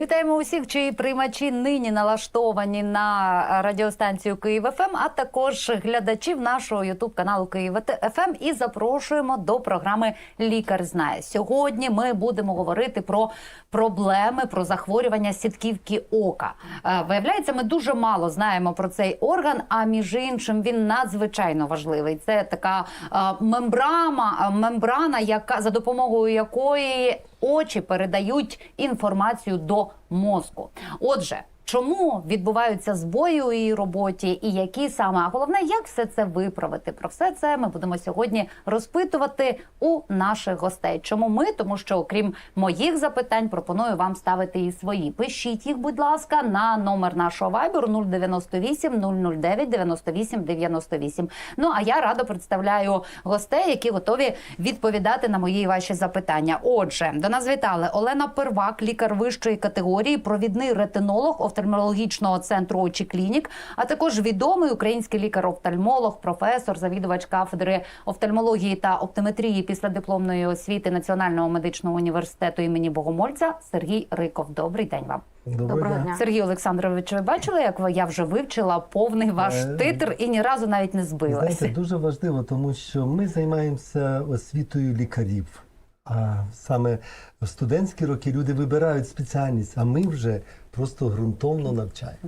Вітаємо усіх, чиї приймачі нині налаштовані на радіостанцію Київ ФМ, а також глядачів нашого Ютуб каналу Київ ФМ. І запрошуємо до програми Лікар знає. Сьогодні ми будемо говорити про проблеми, про захворювання сітківки ока. Е, Виявляється, ми дуже мало знаємо про цей орган. А між іншим він надзвичайно важливий. Це така е, мембрана, мембрана, яка за допомогою якої очі передають інформацію до мозку. Отже. Чому відбуваються збої у її роботі, і які саме а головне, як все це виправити? Про все це ми будемо сьогодні розпитувати у наших гостей. Чому ми? Тому що, окрім моїх запитань, пропоную вам ставити і свої. Пишіть їх, будь ласка, на номер нашого вайберу 098 009 98 98. Ну а я радо представляю гостей, які готові відповідати на мої і ваші запитання. Отже, до нас вітали Олена Первак, лікар вищої категорії, провідний ретинолог офтальмологічного центру очі клінік, а також відомий український лікар-офтальмолог, професор, завідувач кафедри офтальмології та оптометрії після дипломної освіти Національного медичного університету імені Богомольця Сергій Риков. Добрий день вам. Доброго, дня. Сергій Олександрович, ви бачили, як ви- я вже вивчила повний ваш Е, титр і ні разу навіть не збилася. Знаєте, дуже важливо, тому що ми займаємося освітою лікарів. А саме в студентські роки люди вибирають спеціальність, а ми вже просто ґрунтовно навчаємо.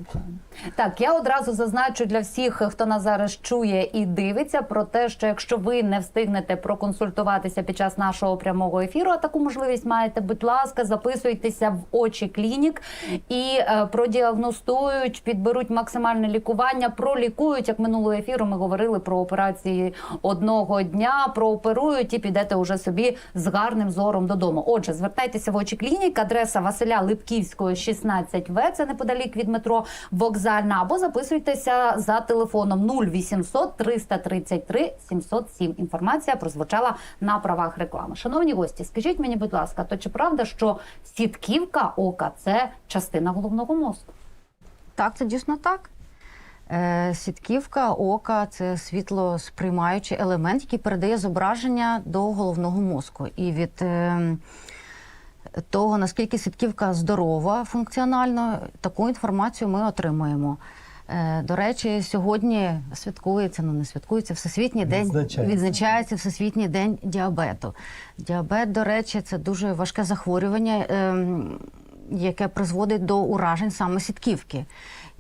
Так, я одразу зазначу для всіх, хто нас зараз чує і дивиться, про те, що якщо ви не встигнете проконсультуватися під час нашого прямого ефіру, а таку можливість маєте, будь ласка, записуйтеся в очі клінік і е, продіагностують, підберуть максимальне лікування, пролікують. Як минулого ефіру ми говорили про операції одного дня, прооперують і підете уже собі з гарним зором додому. Отже, звертайтеся в очі клінік, адреса Василя Липківського, 16В, це неподалік від метро Вокзальна, або записуйтеся за телефоном 0800 333 707. Інформація прозвучала на правах реклами. Шановні гості, скажіть мені, будь ласка, то чи правда, що сітківка ока це частина головного мозку? Так, це дійсно так. Е, Сітківка ока це світлосприймаючий елемент, який передає зображення до головного мозку. І від е, того, наскільки сітківка здорова функціонально, таку інформацію ми отримуємо. Е, До речі, сьогодні святкується, ну не святкується Всесвітній день Відзначається. відзначається Всесвітній день діабету. Діабет, до речі, це дуже важке захворювання, ем, яке призводить до уражень саме сітківки.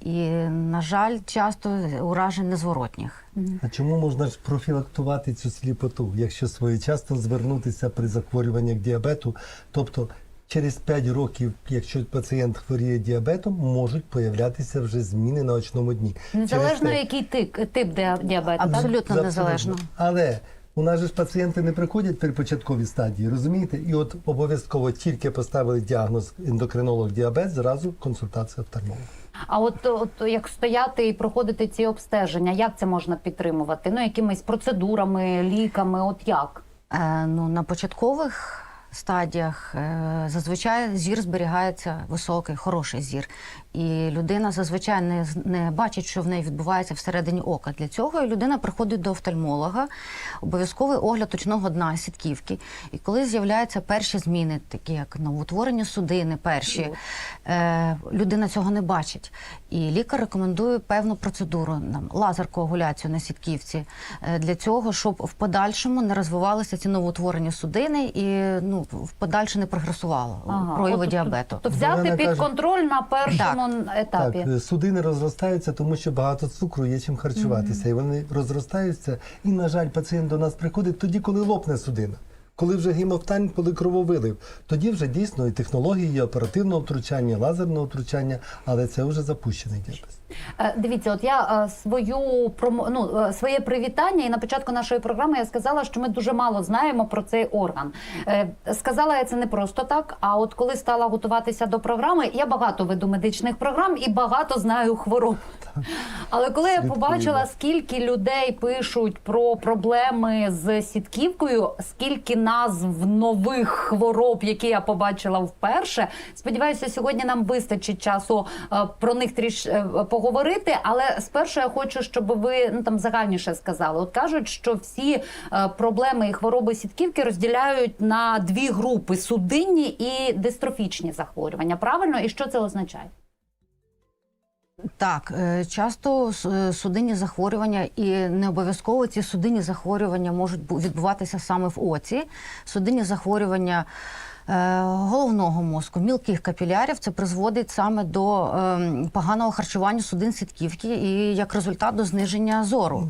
І, на жаль, часто уражень незворотніх. А чому можна ж профілактувати цю сліпоту, якщо своєчасно звернутися при захворюваннях діабету? Тобто через 5 років, якщо пацієнт хворіє діабетом, можуть появлятися вже зміни на очному дні. Незалежно те- який тип ді- діабету. так? Абсолютно незалежно. Але у нас же ж пацієнти не приходять при початковій стадії, розумієте? І от обов'язково тільки поставили діагноз ендокринолог діабет, зразу консультація офтальмолога. А от, от як стояти і проходити ці обстеження, як це можна підтримувати? Ну, якимись процедурами, ліками, от як? Е, ну, на початкових стадіях е, зазвичай зір зберігається високий, хороший зір. І людина зазвичай не, не бачить, що в неї відбувається всередині ока. Для цього людина приходить до офтальмолога, обов'язковий огляд очного дна сітківки. І коли з'являються перші зміни, такі як новоутворення судини, перші, е, людина цього не бачить. І лікар рекомендує певну процедуру, нам лазер-коагуляцію на сітківці, е, для цього, щоб в подальшому не розвивалися ці новоутворення судини і ну, в подальше не прогресувало прояви От, діабету. То взяти Олена під каже- контроль на першому етапі. Так, судини розростаються, тому що багато цукру є чим харчуватися. І вони розростаються. І, на жаль, пацієнт до нас приходить тоді, коли лопне судина. Коли вже гемофтань, коли крововилив, тоді вже дійсно і технології, і оперативного втручання, і лазерного втручання, але це вже запущений діабет. Е, Дивіться, от я е, свою ну, е, своє привітання, і на початку нашої програми я сказала, що ми дуже мало знаємо про цей орган. Сказала я це не просто так. А от коли стала готуватися до програми, я багато веду медичних програм і багато знаю хвороб. Але коли я побачила, скільки людей пишуть про проблеми з сітківкою, скільки назв нових хвороб, які я побачила вперше, сподіваюся, сьогодні нам вистачить часу про них тріш е, поговорити. Але спершу я хочу, щоб ви ну там загальніше сказали. От кажуть, що всі е, проблеми і хвороби сітківки розділяють на дві групи: судинні і дистрофічні захворювання. Правильно, і що це означає? Так, е, часто е, судинні захворювання і не обов'язково ці судинні захворювання можуть відбуватися саме в оці. Судинні захворювання головного мозку, мілких капілярів, це призводить саме до ем, поганого харчування судин сітківки і як результат до зниження зору.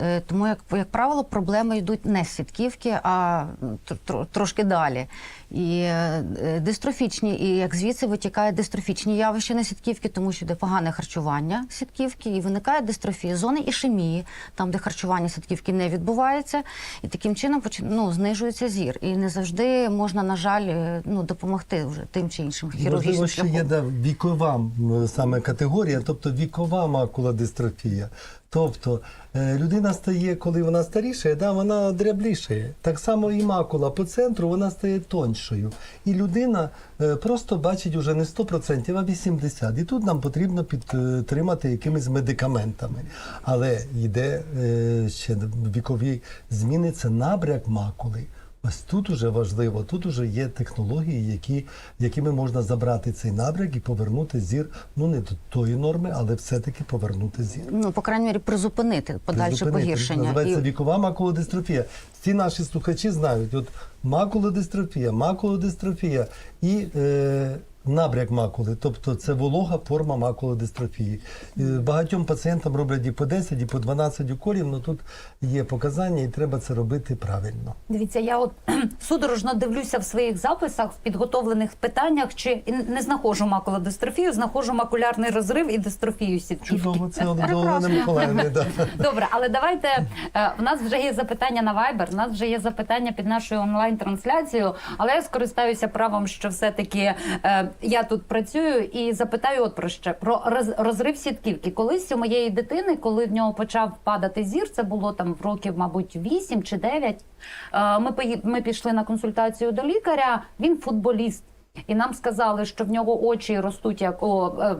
Е, Тому, як, як правило, проблеми йдуть не з сітківки, а тр- тр- трошки далі. І е, дистрофічні, і як звідси витікає дистрофічні явища на сітківки, тому що йде погане харчування сітківки, і виникає дистрофія зони ішемії, там, де харчування сітківки не відбувається, і таким чином ну, знижується зір. І не завжди можна, на жаль, е, ну, допомогти вже тим чи іншим хірургічним Можливо, ще є да, вікова саме категорія, тобто вікова макулодистрофія. Тобто е, людина стає, коли вона старішає, да, вона дряблішає. Так само і макула по центру вона стає тоншою. І людина е, просто бачить уже не 100%, а 80%. І тут нам потрібно підтримати якимись медикаментами. Але йде е, ще вікові зміни, це набряк макули. Ось тут уже важливо, тут уже є технології, які, якими можна забрати цей набряк і повернути зір, ну не до тої норми, але все-таки повернути зір. Ну, по крайній мірі, призупинити подальше Призупинити. погіршення. Називається І- вікова макулодистрофія. Всі наші слухачі знають, от макулодистрофія, макулодистрофія і е, набряк макули, тобто це волога форма макулодистрофії. Е, Багатьом пацієнтам роблять і по 10, і по 12 уколів, але тут є показання, і треба це робити правильно. Дивіться, я от судорожно дивлюся в своїх записах в підготовлених питаннях, чи не знаходжу макулодистрофію, знаходжу макулярний розрив і дистрофію сітківки. Чудово, це Олени Да. Добре, але давайте е, в нас вже є запитання на Viber, в нас вже є запитання під нашою онлайн-трансляцією. Але я скористаюся правом, що все-таки е, я тут працюю і запитаю от про ще про роз- розрив сітківки. Колись у моєї дитини, коли в нього почав падати зір, це було там в років, мабуть, 8 чи 9, е, Ми ми пішли на консультацію до лікаря. Він футболіст, і нам сказали, що в нього очі ростуть як о, е,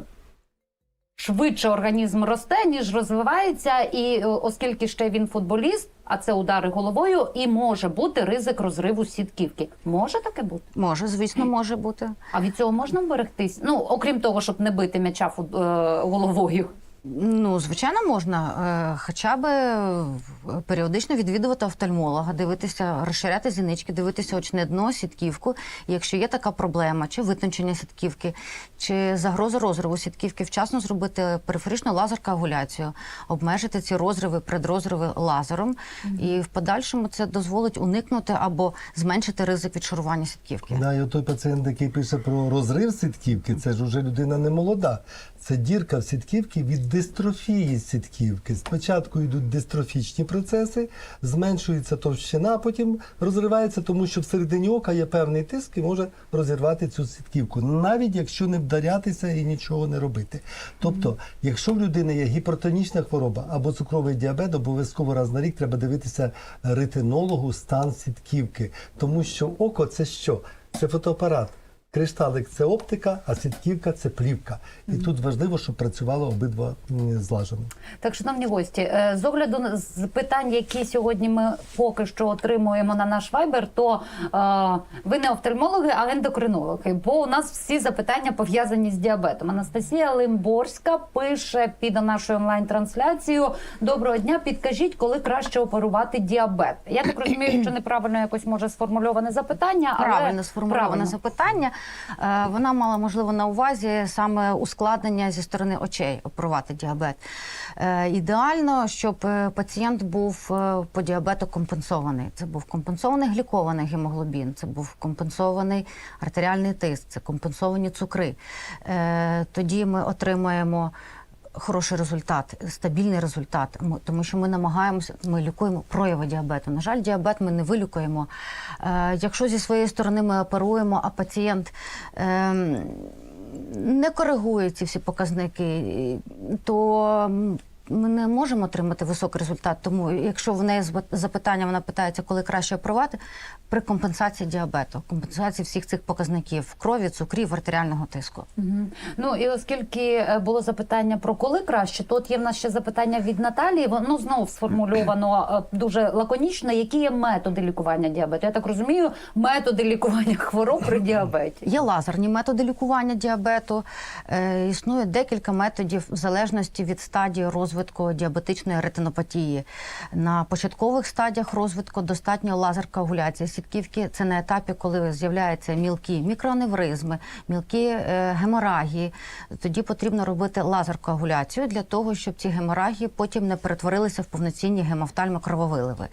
швидше організм росте, ніж розвивається, і е, оскільки ще він футболіст, а це удари головою, і може бути ризик розриву сітківки. Може таке бути? Може, звісно, може бути. А від цього можна вберегтись? Ну окрім того, щоб не бити м'яча фут- е, головою. Ну, звичайно, можна е, хоча б е, періодично відвідувати офтальмолога, дивитися, розширяти зінички, дивитися очне дно, сітківку. Якщо є така проблема, чи витончення сітківки, чи загроза розриву сітківки, вчасно зробити периферичну лазер-коагуляцію, обмежити ці розриви, предрозриви лазером, і в подальшому це дозволить уникнути або зменшити ризик відшарування сітківки. Да, і той пацієнт, який пише про розрив сітківки, це ж уже людина не молода. Це дірка в сітківці від дистрофії сітківки. Спочатку йдуть дистрофічні процеси, зменшується товщина, потім розривається, тому що всередині ока є певний тиск і може розірвати цю сітківку, навіть якщо не вдарятися і нічого не робити. Тобто, якщо в людини є гіпертонічна хвороба або цукровий діабет, обов'язково раз на рік треба дивитися ретинологу стан сітківки, тому що око це що? Це фотоапарат. Кришталик це оптика, а сітківка це плівка. І тут важливо, щоб працювало обидва злажено. Так, шановні гості, е, з огляду на- з питань, які сьогодні ми поки що отримуємо на наш вайбер, то е, ви не офтальмологи, а ендокринологи. Бо у нас всі запитання пов'язані з діабетом. Анастасія Лимборська пише під нашою онлайн-трансляцією. Доброго дня, підкажіть, коли краще оперувати діабет. Я так розумію, що неправильно якось може сформульоване запитання, але Правильно сформульоване правильно. запитання. Е, Вона мала можливо на увазі саме ускладнення зі сторони очей опровати діабет. Е, Ідеально, щоб е, пацієнт був по діабету компенсований. Це був компенсований глікований гемоглобін, це був компенсований артеріальний тиск, це компенсовані цукри. Тоді ми отримаємо. Хороший результат, стабільний результат, тому що ми намагаємося, ми лікуємо прояви діабету. На жаль, діабет ми не вилікуємо. Е, якщо зі своєї сторони ми оперуємо, а пацієнт ем, не коригує ці всі показники, то ми не можемо отримати високий результат. Тому якщо в неї запитання, вона питається, коли краще оперувати, при компенсації діабету, компенсації всіх цих показників крові, цукрів, артеріального тиску. Мгм. Ну і оскільки е, було запитання про коли краще, то от є в нас ще запитання від Наталії. Воно знову сформульовано е, дуже лаконічно. Які є методи лікування діабету? Я так розумію, методи лікування хвороб при діабеті. Є лазерні методи лікування діабету. Е, існує декілька методів в залежності від стадії розвитку діабетичної ретинопатії. На початкових стадіях розвитку достатньо лазер-коагуляції сітківки. Це на етапі, коли з'являються мілкі мікроаневризми, мілкі е, геморагії. Тоді потрібно робити лазер-коагуляцію для того, щоб ці геморагії потім не перетворилися в повноцінні гемофтальмокрововиливи.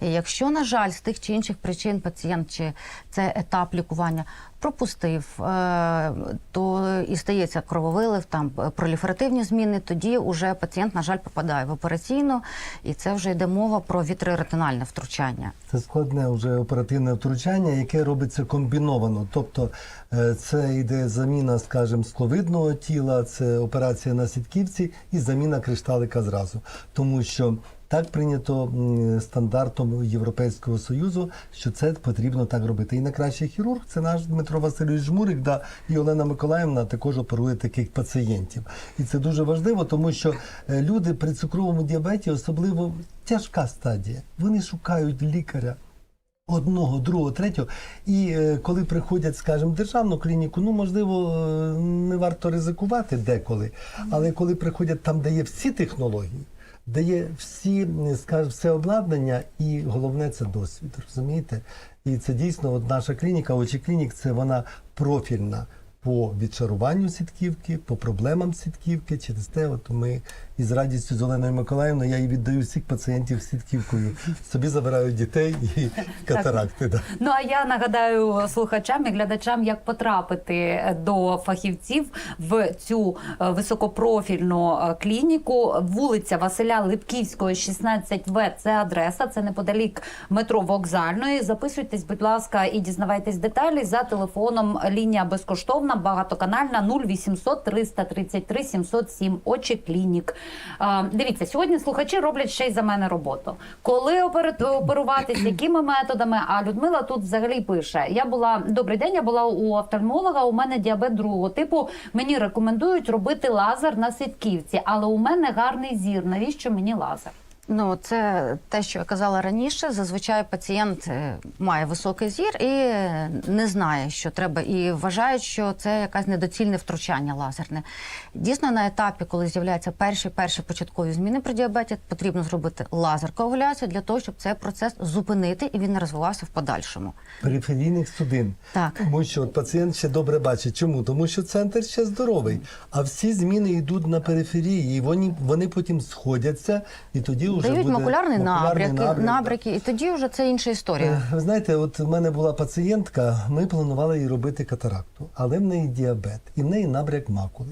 І Якщо, на жаль, з тих чи інших причин пацієнт чи це етап лікування пропустив, е, то і стається крововилив, там е, проліферативні зміни, тоді вже пацієнт, на жаль, попадає в операційну, і це вже йде мова про вітроретинальне втручання. Це складне вже оперативне втручання, яке робиться комбіновано. Тобто е, це йде заміна, скажімо, скловидного тіла, це операція на сітківці і заміна кришталика зразу. Тому що так прийнято стандартом Європейського Союзу, що це потрібно так робити. І найкращий хірург це наш Дмитро Васильович Жмурик, да, і Олена Миколаївна також оперує таких пацієнтів. І це дуже важливо, тому що е, люди при цукровому діабеті, особливо тяжка стадія, вони шукають лікаря. Одного, другого, третього. І е, коли приходять, скажімо, в державну клініку, ну можливо, е, не варто ризикувати деколи. Але коли приходять там, де є всі технології, де є всі, скажімо, все обладнання, і головне це досвід, розумієте? І це дійсно от наша клініка, очі клінік, це вона профільна по відчаруванню сітківки, по проблемам сітківки. Через те, от ми із радістю з Оленою Миколаївною я їй віддаю всіх пацієнтів сітківкою. Собі забираю дітей і катаракти. Да. Ну а я нагадаю слухачам і глядачам, як потрапити до фахівців в цю е, високопрофільну е, клініку. Вулиця Василя Липківського, 16В. Це адреса, це неподалік метро вокзальної. Записуйтесь, будь ласка, і дізнавайтесь деталі за телефоном. Лінія безкоштовна, багатоканальна 0800 333 707. Очі клінік. Дивіться, сьогодні слухачі роблять ще й за мене роботу. Коли оперуватись, якими методами? А Людмила тут взагалі пише: я була добрий день. Я була у офтальмолога. У мене діабет другого типу. Мені рекомендують робити лазер на сітківці, але у мене гарний зір. Навіщо мені лазер? Ну, це те, що я казала раніше. Зазвичай пацієнт е, має високий зір і не знає, що треба, і вважають, що це якесь недоцільне втручання лазерне. Дійсно, на етапі, коли з'являються перші перші початкові зміни при діабеті, потрібно зробити лазер коагуляцію для того, щоб цей процес зупинити і він не розвивався в подальшому. Периферійних судин. Так. Тому що от пацієнт ще добре бачить. Чому? Тому що центр ще здоровий. А всі зміни йдуть на периферії, і вони, вони потім сходяться, і тоді вже Дають буде макулярний, набряки, набряк, да. набряки, і тоді вже це інша історія. Е, Ви знаєте, от в мене була пацієнтка, ми планували їй робити катаракту, але в неї діабет і в неї набряк макули.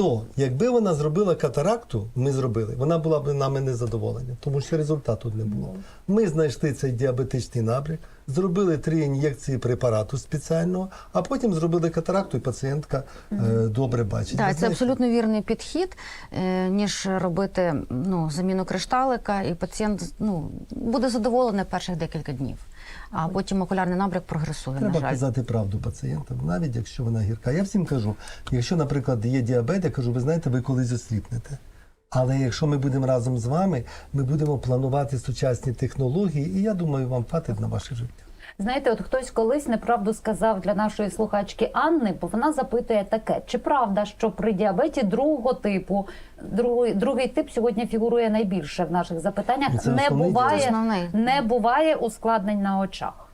То, якби вона зробила катаракту, ми зробили, вона була б нами незадоволена, тому що результату не було. Ми знайшли цей діабетичний набряк, зробили три ін'єкції препарату спеціального, а потім зробили катаракту, і пацієнтка е, добре бачить. Так, це абсолютно вірний підхід, е, ніж робити ну, заміну кришталика, і пацієнт ну, буде задоволений перших декілька днів. А потім окулярний набряк прогресує, Треба на жаль. казати правду пацієнтам, навіть якщо вона гірка. Я всім кажу, якщо, наприклад, є діабет, я кажу, ви знаєте, ви колись осліпнете. Але якщо ми будемо разом з вами, ми будемо планувати сучасні технології, і я думаю, вам хватить на ваше життя. Знаєте, от хтось колись неправду сказав для нашої слухачки Анни, бо вона запитує таке: чи правда, що при діабеті другого типу, другий, другий тип сьогодні фігурує найбільше в наших запитаннях, це не буває, Основний. не буває ускладнень на очах.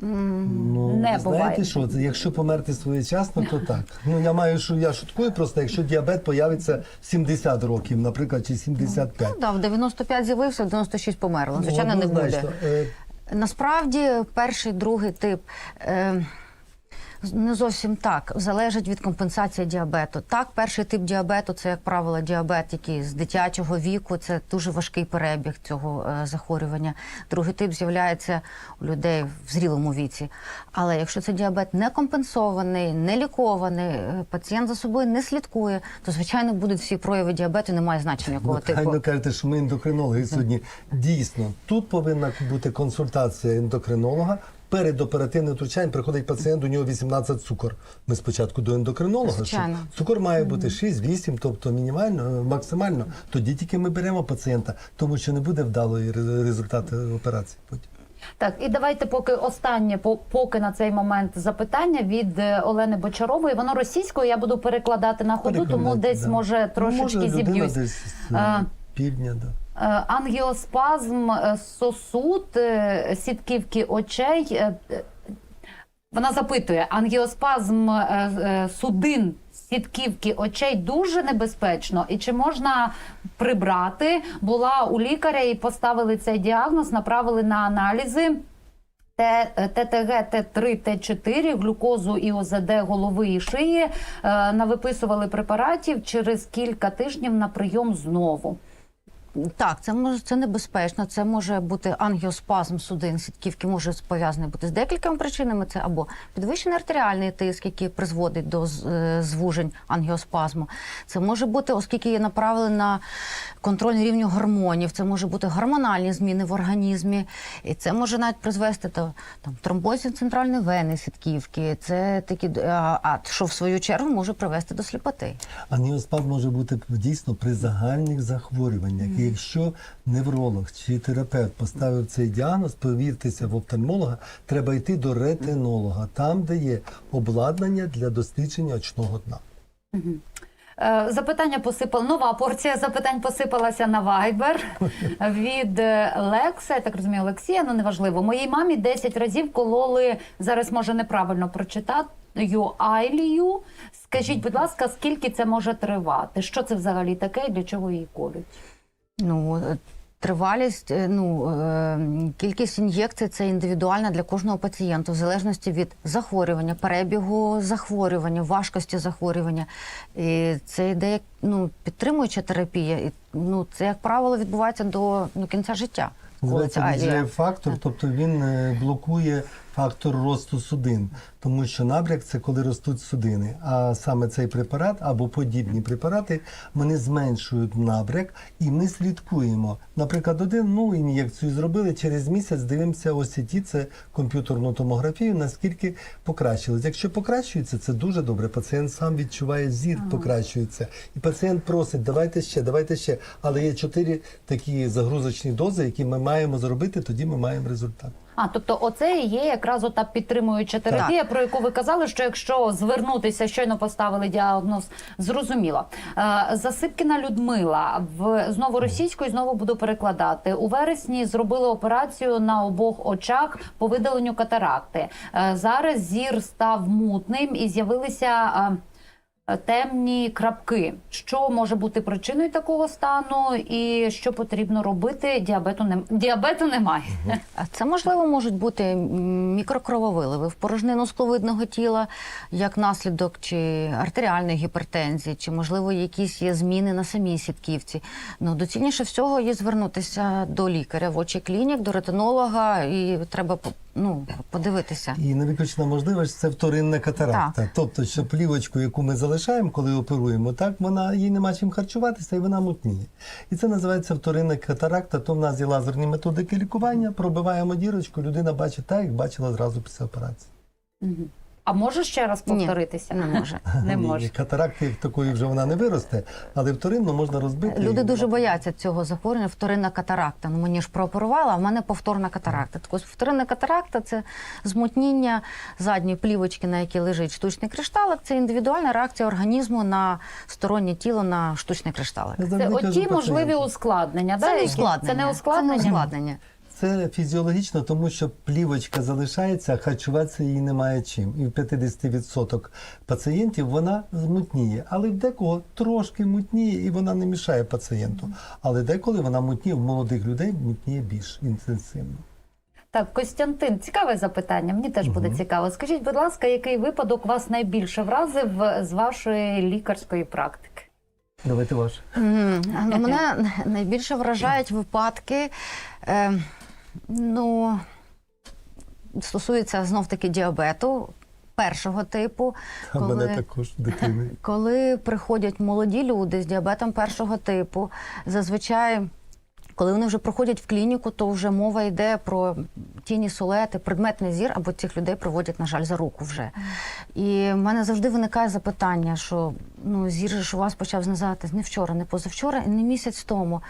Ну, Не знаєте буває. що, це, якщо померти своєчасно, то так. Ну я маю, що я шуткую просто, якщо діабет появиться в 70 років, наприклад, чи 75. Ну, да, в 95 з'явився, в 96 померло. Звичайно, Ну, не буде. Е, Насправді, перший, другий тип. Е, Не зовсім так. Залежить від компенсації діабету. Так, перший тип діабету це, як правило, діабет, який з дитячого віку. Це дуже важкий перебіг цього е, захворювання. Другий тип з'являється у людей в зрілому віці. Але якщо це діабет не компенсований, не лікований, е, пацієнт за собою не слідкує, то звичайно будуть всі прояви діабету, немає значення якого Ви типу. правильно кажете, що ми ендокринологи сьогодні. Дійсно, тут повинна бути консультація ендокринолога. Перед оперативним втручанням приходить пацієнт, у нього 18 цукор. Ми спочатку до ендокринолога. Звичайно. Цукор має бути 6-8, тобто мінімально, е, максимально. Тоді тільки ми беремо пацієнта, тому що не буде вдалої ре- результату операції. Потім. Так, і давайте поки останнє, по- поки на цей момент запитання від е, Олени Бочарової. Воно російською я буду перекладати на ходу, тому десь да. може трошечки Може, зіб'юсь. десь е, півдня, да. Е, Ангіоспазм е, сосуд е, сітківки очей. Вона запитує: ангіоспазм судин сітківки очей дуже небезпечно, і чи можна прибрати? Була у лікаря і поставили цей діагноз, направили на аналізи. ТТГ, Т3, Т4, глюкозу і ОЗД голови і шиї навиписували препаратів через кілька тижнів на прийом знову. Так, це може це небезпечно. Це може бути ангіоспазм судин сітківки, може пов'язаний бути з декількома причинами. Це або підвищений артеріальний тиск, який призводить до е, звужень ангіоспазму. Це може бути, оскільки є направили на контроль рівню гормонів. Це може бути гормональні зміни в організмі, і це може навіть призвести до там тромбозів центральної вени сітківки. Це такі а, а що в свою чергу може привести до сліпоти. Аніоспазм може бути дійсно при загальних захворюваннях. І якщо невролог чи терапевт поставив цей діагноз, повіртеся в офтальмолога, треба йти до ретинолога, там, де є обладнання для дослідження очного дна. Е, Запитання посипала нова порція запитань посипалася на Viber від е, Лекса. Я так розумію, Олексія, ну неважливо. Моїй мамі 10 разів кололи зараз. Може неправильно прочитати айлію. Скажіть, будь ласка, скільки це може тривати? Що це взагалі таке і для чого її колють? Ну, е, тривалість, е, ну, е, кількість ін'єкцій це індивідуальна для кожного пацієнта, в залежності від захворювання, перебігу захворювання, важкості захворювання. І це йде як ну, підтримуюча терапія. І, ну, це, як правило, відбувається до, до кінця життя. коли ця фактор, тобто він блокує фактор росту судин, тому що набряк це коли ростуть судини. А саме цей препарат або подібні препарати вони зменшують набряк, і ми слідкуємо. Наприклад, один ну ін'єкцію зробили через місяць. Дивимося ОСІТі, це комп'ютерну томографію, наскільки покращилось. Якщо покращується, це дуже добре. Пацієнт сам відчуває зір, покращується, і пацієнт просить, давайте ще, давайте ще. Але є чотири такі загрузочні дози, які ми маємо зробити, тоді ми маємо результат. А, тобто, оце і є якраз ота підтримуюча терапія, про яку ви казали, що якщо звернутися, щойно поставили діагноз, зрозуміло. Е, Засипкіна Людмила в знову російською, знову буду перекладати. У вересні зробили операцію на обох очах по видаленню катаракти. Е, Зараз зір став мутним і з'явилися. Е, Темні крапки, що може бути причиною такого стану, і що потрібно робити? Діабету не діабету немає. Це можливо можуть бути мікрокрововиливи в порожнину скловидного тіла, як наслідок чи артеріальної гіпертензії, чи можливо якісь є зміни на самій сітківці. Ну доцільніше всього є звернутися до лікаря в очі клінік, до ретинолога, і треба ну, подивитися. І невиключна можливість це вторинна катаракта. Так. Тобто, що плівочку, яку ми залишаємо, коли оперуємо, так вона їй нема чим харчуватися і вона мутніє. І це називається вторинна катаракта. То в нас є лазерні методики лікування, пробиваємо дірочку, людина бачить так, як бачила зразу після операції. А може ще раз Ні, повторитися? не може. Не може. Катаракти як такої вже вона не виросте, але вторинно можна розбити. Люди і- дуже бояться цього захворювання, вторинна катаракта. Ну мені ж прооперувала, а в мене повторна катаракта. Так ось вторинна катаракта це змутніння задньої плівочки, на якій лежить штучний кришталик. Це індивідуальна реакція організму на стороннє тіло на штучний кришталик. Це оті можливі ускладнення. да, Це не ускладнення. Це не ускладнення. Це фізіологічно, тому що плівочка залишається, а харчуватися їй немає чим. І в 50% пацієнтів вона змутніє. Але в декого трошки мутніє і вона не мішає пацієнту. Але деколи вона мутніє в молодих людей, мутніє більш інтенсивно. Так, Костянтин, цікаве запитання. Мені теж буде цікаво. Скажіть, будь ласка, який випадок вас найбільше вразив з вашої лікарської практики? Давайте ваш. Ну, мене найбільше вражають випадки. Е, ну, стосується знов таки діабету першого типу. А коли- мене також дитини. Коли приходять молоді люди з діабетом першого типу, зазвичай. Коли вони вже проходять в клініку, то вже мова йде про тіні солети, предметний зір, або цих людей проводять, на жаль, за руку вже. І в мене завжди виникає запитання, що ну зір же ж у вас почав знизати не вчора, не позавчора, не місяць тому.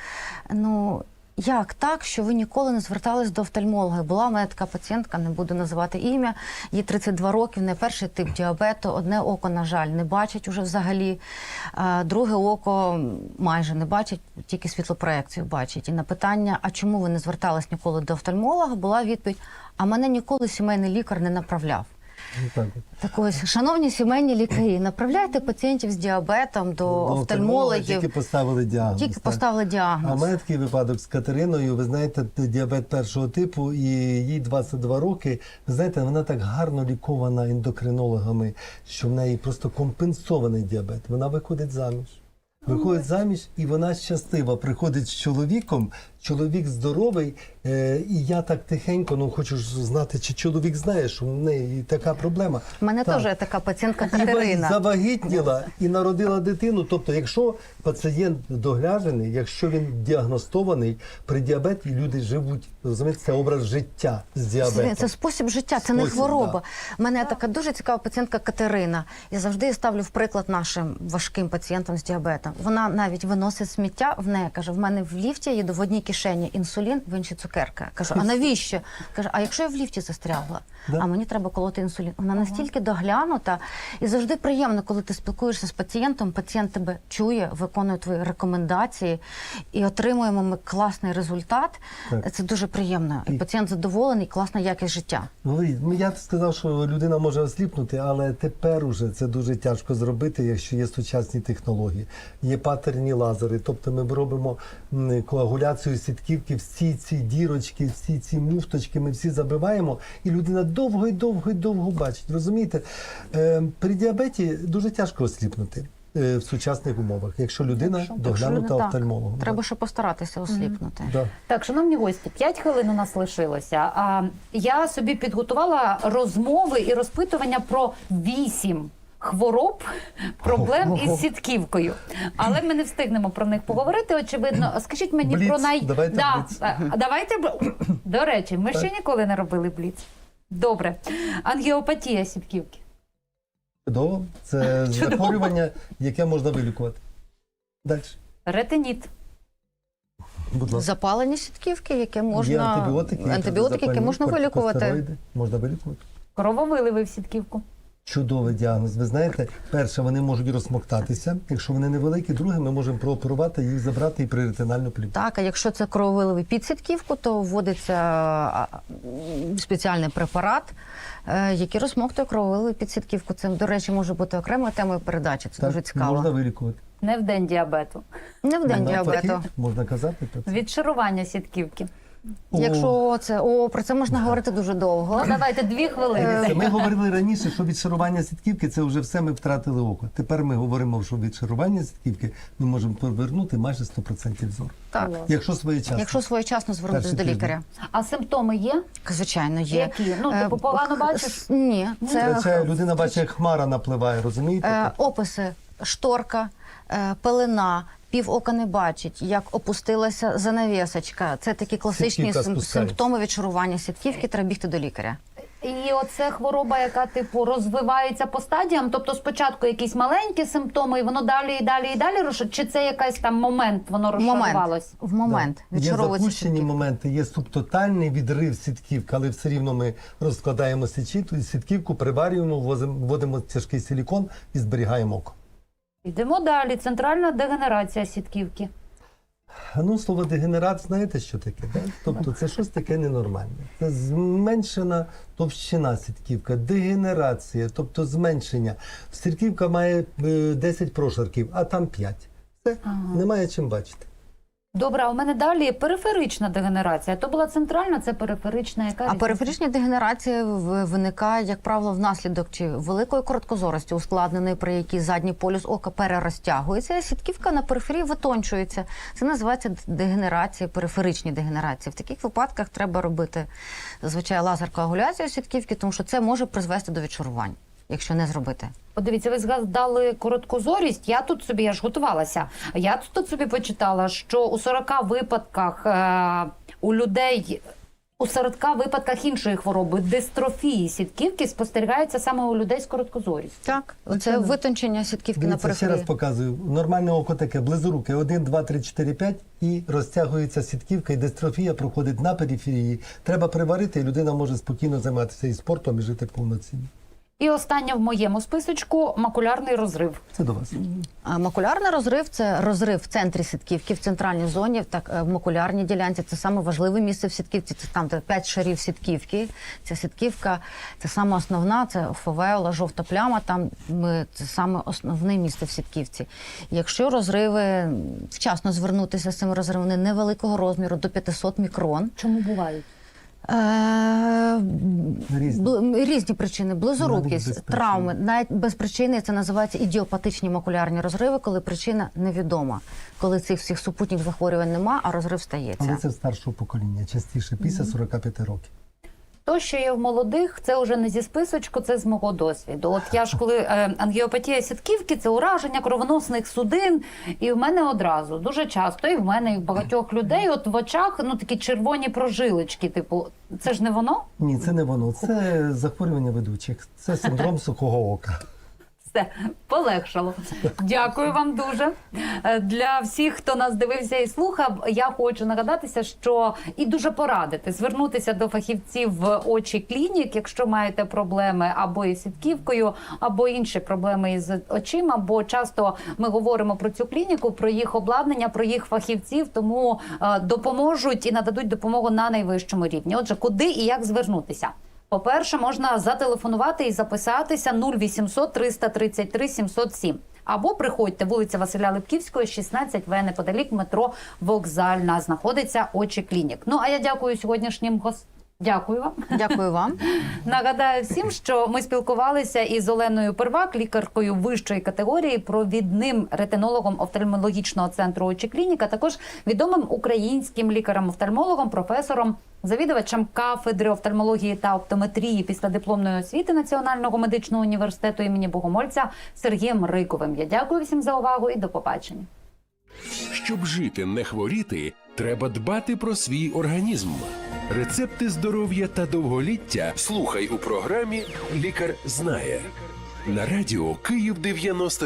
Ну як так, що ви ніколи не звертались до офтальмолога? Була в мене така пацієнтка, не буду називати ім'я, їй 32 роки, в неї перший тип діабету, одне око, на жаль, не бачить уже взагалі, друге око майже не бачить, тільки світлопроекцію бачить. І на питання, а чому ви не звертались ніколи до офтальмолога, була відповідь: а мене ніколи сімейний лікар не направляв. Так ось, шановні сімейні лікарі, направляйте пацієнтів з діабетом до Ну, офтальмологів. Тільки поставили діагноз. Тільки так. поставили А діагноз. в мене такий випадок з Катериною. Ви знаєте, діабет першого типу, і їй 22 роки. Ви знаєте, вона так гарно лікована ендокринологами, що в неї просто компенсований діабет. Вона виходить заміж. Виходить заміж, і вона щаслива. Приходить з чоловіком. Чоловік здоровий, е, і я так тихенько, ну хочу ж знати, чи чоловік знає, що в неї така проблема. У мене Так. теж така пацієнтка І Катерина. завагітніла і народила дитину. Тобто, якщо пацієнт догляджений, якщо він діагностований при діабеті, люди живуть, розумієте, це образ життя з діабетом. це спосіб життя, це не хвороба. У мене така дуже цікава пацієнтка Катерина. Я завжди ставлю в приклад нашим важким пацієнтам з діабетом. Вона навіть виносить сміття в неї. Каже: в мене в ліфті є в одній кишені інсулін, в іншій цукерка. Кажу, а навіщо? Каже, а якщо я в ліфті застрягла, Да. а мені треба колоти інсулін. Вона настільки доглянута, і завжди приємно, коли ти спілкуєшся з пацієнтом. Пацієнт тебе чує, виконує твої рекомендації, і отримуємо ми класний результат. Так. Це дуже приємно. І пацієнт задоволений, класна якість життя. Ну, ну, я сказав, що людина може осліпнути, але тепер уже це дуже тяжко зробити, якщо є сучасні технології. Є патерні лазери, тобто ми робимо коагуляцію сітківки, всі ці дірочки, всі ці муфточки, ми всі забиваємо, і людина довго і довго і довго бачить. Розумієте, е, при діабеті дуже тяжко осліпнути. е, В сучасних умовах, якщо людина Якщо доглянута так, офтальмологом. Треба ще постаратися осліпнути. Да. Так, шановні гості, 5 хвилин у нас лишилося. А я собі підготувала розмови і розпитування про вісім хвороб, проблем із сітківкою. Але ми не встигнемо про них поговорити. Очевидно, скажіть мені Бліц. про най... Давайте да, бліц. давайте до речі, ми ще ніколи не робили бліц. Добре, ангіопатія сітківки. Чудово. Це Чудово. захворювання, яке можна вилікувати. Далі. Ретиніт. Будь ласка. Запалення сітківки, яке можна Є антибіотики, антибіотики, які можна вилікувати. Можна вилікувати. Крововиливи в сітківку. Чудовий діагноз. Ви знаєте, перше, вони можуть розмоктатися. Якщо вони невеликі, друге, ми можемо прооперувати їх забрати і при ретинальну плівку. Так, а якщо це крововиливий під сітківку, то вводиться спеціальний препарат, е, який розмоктує крововиливий під сітківку. Це, до речі, може бути окремою темою передачі. Це дуже цікаво. Можна вилікувати. Не в день діабету. Не в день діабету. Можна казати про. Відшарування сітківки. О, Якщо це о, про це можна говорити дуже довго. Ну, давайте дві хвилини. Ми говорили раніше, що відшарування сітківки це вже все ми втратили око. Тепер ми говоримо, що відшарування сітківки ми можемо повернути майже 100% зору. Так. Якщо своєчасно. Якщо своєчасно звернутися до лікаря. А симптоми є? Звичайно, є. Які? Ну, Е, типу, погано бачиш? Ні, це, це, це людина бачить, як хмара напливає, розумієте? Е, описи, шторка, е, пелена, пів ока не бачить, як опустилася занавісочка. Це такі класичні сим- симптоми відшарування сітківки, треба бігти до лікаря. І оце хвороба, яка типу розвивається по стадіям. Тобто спочатку якісь маленькі симптоми, і воно далі і далі і далі рушить. Чи це якийсь там момент воно розшарувалось? В момент Да. Є запущені моменти, є субтотальний відрив сітківки, але все рівно ми розкладаємо січіту і сітківку, приварюємо, вводимо тяжкий силікон і зберігаємо око. Йдемо далі. Центральна дегенерація сітківки. Ну, слово дегенерат, знаєте, що таке? Да? Тобто це щось таке ненормальне. Це зменшена товщина сітківка, дегенерація, тобто зменшення. Сітківка має е, 10 прошарків, а там 5. Все, немає чим бачити. Добре, а у мене далі периферична дегенерація. То була центральна, це периферична, яка А периферична дегенерація виникає, як правило, внаслідок чи великої короткозорості, ускладненої, при якій задній полюс ока перерозтягується, сітківка на периферії витончується. Це називається дегенерація, периферичні дегенерації. В таких випадках треба робити зазвичай лазер-коагуляцію сітківки, тому що це може призвести до відшарувань, якщо не зробити. От дивіться, ви згадали короткозорість. Я тут собі я ж готувалася. Я тут, тут собі почитала, що у 40 випадках е, у людей. У 40 випадках іншої хвороби дистрофії сітківки спостерігається саме у людей з короткозорістю. Так, це витончення сітківки на Дивіться, ще раз показую. Нормальне око таке, близоруке, 1, 2, 3, 4, 5 і розтягується сітківка, і дистрофія проходить на периферії. Треба приварити, і людина може спокійно займатися і спортом, і жити повноцінно. І останнє в моєму списочку макулярний розрив. Це до вас. А макулярний розрив це розрив в центрі сітківки, в центральній зоні, так е, в макулярній ділянці. Це саме важливе місце в сітківці. Це там де п'ять шарів сітківки. Ця сітківка це саме основна, це фовеола, жовта пляма. Там ми це саме основне місце в сітківці. Якщо розриви вчасно звернутися з цими розривами невеликого розміру до 500 мікрон. Чому бувають? Е, Різні. різні причини, близорукість, травми, навіть без причини це називається ідіопатичні макулярні розриви, коли причина невідома, коли цих всіх супутніх захворювань нема, а розрив стається. Але це в старшого покоління, частіше, після 45 років. То, що є в молодих, це вже не зі списочку, це з мого досвіду. От я ж коли е, ангіопатія сітківки, це ураження кровоносних судин. І в мене одразу дуже часто, і в мене, і в багатьох людей, от в очах ну такі червоні прожилочки. Типу, це ж не воно? Ні, це не воно. Це захворювання ведучих. Це синдром сухого ока. Все полегшало. Дякую вам дуже. Е, Для всіх, хто нас дивився і слухав, я хочу нагадатися, що і дуже порадити звернутися до фахівців в очі клінік, якщо маєте проблеми або із сітківкою, або інші проблеми із очима. Бо часто ми говоримо про цю клініку, про їх обладнання, про їх фахівців, тому е, допоможуть і нададуть допомогу на найвищому рівні. Отже, куди і як звернутися? По-перше, можна зателефонувати і записатися 0800 333 707. Або приходьте вулиця Василя Липківського, 16 В, неподалік метро Вокзальна. Знаходиться очі клінік. Ну а я дякую сьогоднішнім гостям. Дякую вам. Дякую вам. Нагадаю всім, що ми спілкувалися із Оленою Первак, лікаркою вищої категорії, провідним ретинологом офтальмологічного центру очі клінік, а також відомим українським лікарем-офтальмологом, професором, завідувачем кафедри офтальмології та оптометрії після дипломної освіти Національного медичного університету імені Богомольця Сергієм Риковим. Я дякую всім за увагу і до побачення. Щоб жити, не хворіти, треба дбати про свій організм. Рецепти здоров'я та довголіття слухай у програмі Лікар знає на радіо Київ 90